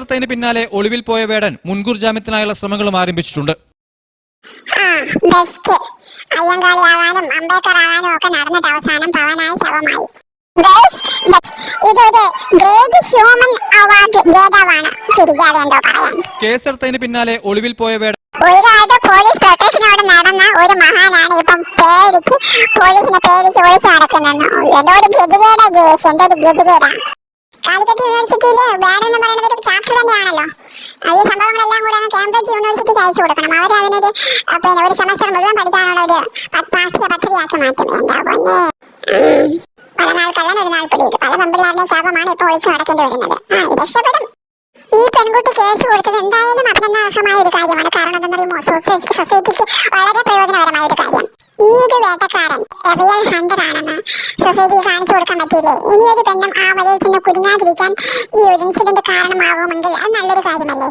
കേസെടുത്തതിന് പിന്നാലെ ഒളിവിൽ പോയ വേടൻ മുൻകൂർ ജാമ്യത്തിനായുള്ള ശ്രമങ്ങളും ആരംഭിച്ചിട്ടുണ്ട്. ആവാനും അംബേദ്കർ ആവാനും ഒക്കെ നടന്നിട്ട് അവസാനം പവനായ ശവമായി. കേസെടുത്തതിന് പിന്നാലെ ഒളിവിൽ പോയ കാലത്ത് പോലീസ് പ്രൊട്ടക്ഷനോട് നടന്ന ഒരു മഹാനാണ് ഇപ്പം പേടിച്ച് പോലീസിനെ പേടിച്ച് ഒളിച്ചു നടക്കുന്നെന്ന് എന്തോ ഒരു ഗതികേടാ കേസ് എന്തോ ഒരു ഗതികേടാ. കാലിക്കറ്റ് യൂണിവേഴ്സിറ്റിയിൽ വേണമെന്ന് പറയുന്നത് ഒരു ചാപ്റ്റർ തന്നെയാണല്ലോ ആ ഈ സംഭവങ്ങളെല്ലാം കൂടെ കേംബ്രിഡ്ജ് യൂണിവേഴ്സിറ്റിക്ക് അയച്ചു കൊടുക്കണം. അവർ അതിനൊരു പിന്നെ ഒരു സെമസ്റ്റർ മുഴുവൻ പഠിക്കാനുള്ള ഒരു പാഠ്യ പദ്ധതിയാക്കി മാറ്റും. എന്താ പൊന്നെ? പല നാൾ കള്ളൻ ഒരു നാൾ പിടിയത് പല പെമ്പിള്ളാരുടെ ശാപമാണ് ഇപ്പോൾ ഒളിച്ചു നടക്കേണ്ടി വരുന്നത്. ആ രക്ഷപ്പെടും. ഈ പെൺകുട്ടി കേസ് കൊടുത്തത് എന്തായാലും അഭിനന്ദനാർഹമായ ഒരു കാര്യമാണ്. കാരണം എന്തെന്നറിയുമോ സൊസൈറ്റി സൊസൈറ്റിക്ക് വളരെ പ്രയോജനകരമായ ഒരു കാര്യം. ഈ ഒരു വേട്ടക്കാരൻ റിയൽ ഹണ്ടർ ആണെന്ന് സൊസൈറ്റിക്ക് കാണിച്ചു കൊടുക്കാൻ പറ്റിയില്ലേ? ഇനിയൊരു പെണ്ണും ആ വലയിൽ ചെന്ന് കുടുങ്ങാതിരിക്കാൻ ഈ ഒരു ഇൻസിഡന്റ് കാരണമാകുമെങ്കിൽ അത് നല്ലൊരു കാര്യമല്ലേ?